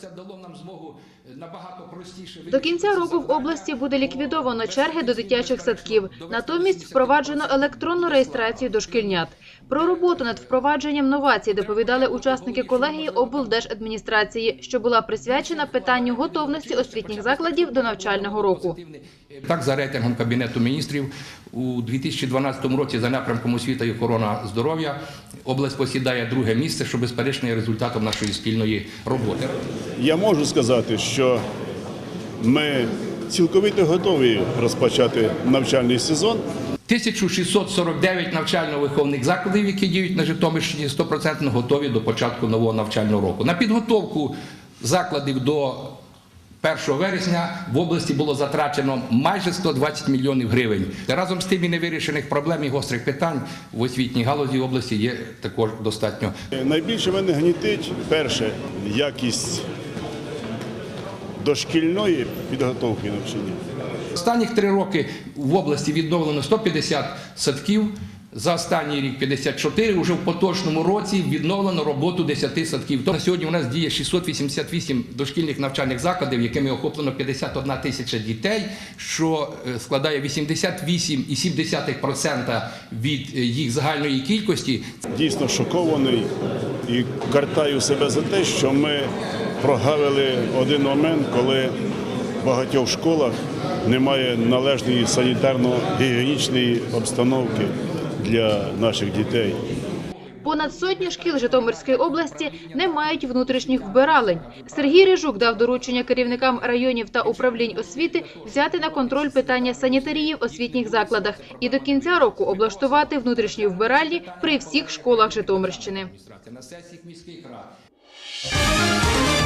Це дало нам змогу е, набагато простіше До кінця року в області буде ліквідовано черги до дитячих садків. Натомість впроваджено електронну реєстрацію дошкільнят. Про роботу над впровадженням новацій доповідали учасники колегії облдержадміністрації, що була присвячена питанню готовності освітніх закладів до навчального року. Так, за рейтингом Кабінету міністрів у 2012 році за напрямком освіта і охорона здоров'я область посідає друге місце, що безперечно є результатом нашої спільної роботи. Я можу сказати, що ми цілковито готові розпочати навчальний сезон. 1649 навчально-виховних закладів, які діють на Житомирщині, 100% готові до початку нового навчального року. На підготовку закладів до 1 вересня в області було затрачено майже 120 мільйонів гривень. Разом з тим і невирішених проблем і гострих питань в освітній галузі області є також достатньо. Найбільше мене гнітить перше якість дошкільної підготовки навчання. Останніх три роки в області відновлено 150 садків. За останній рік 54, уже в поточному році відновлено роботу 10 садків. Тобто сьогодні у нас діє 688 дошкільних навчальних закладів, якими охоплено 51 тисяча дітей, що е, складає 88,7% від е, їх загальної кількості. Дійсно шокований і картаю себе за те, що ми прогавили один момент, коли в багатьох школах немає належної санітарно-гігієнічної обстановки для наших дітей. Понад сотні шкіл Житомирської області не мають внутрішніх вбиралень. Сергій Рижук дав доручення керівникам районів та управлінь освіти взяти на контроль питання санітарії в освітніх закладах і до кінця року облаштувати внутрішні вбиральні при всіх школах Житомирщини. на сесіях міських рад.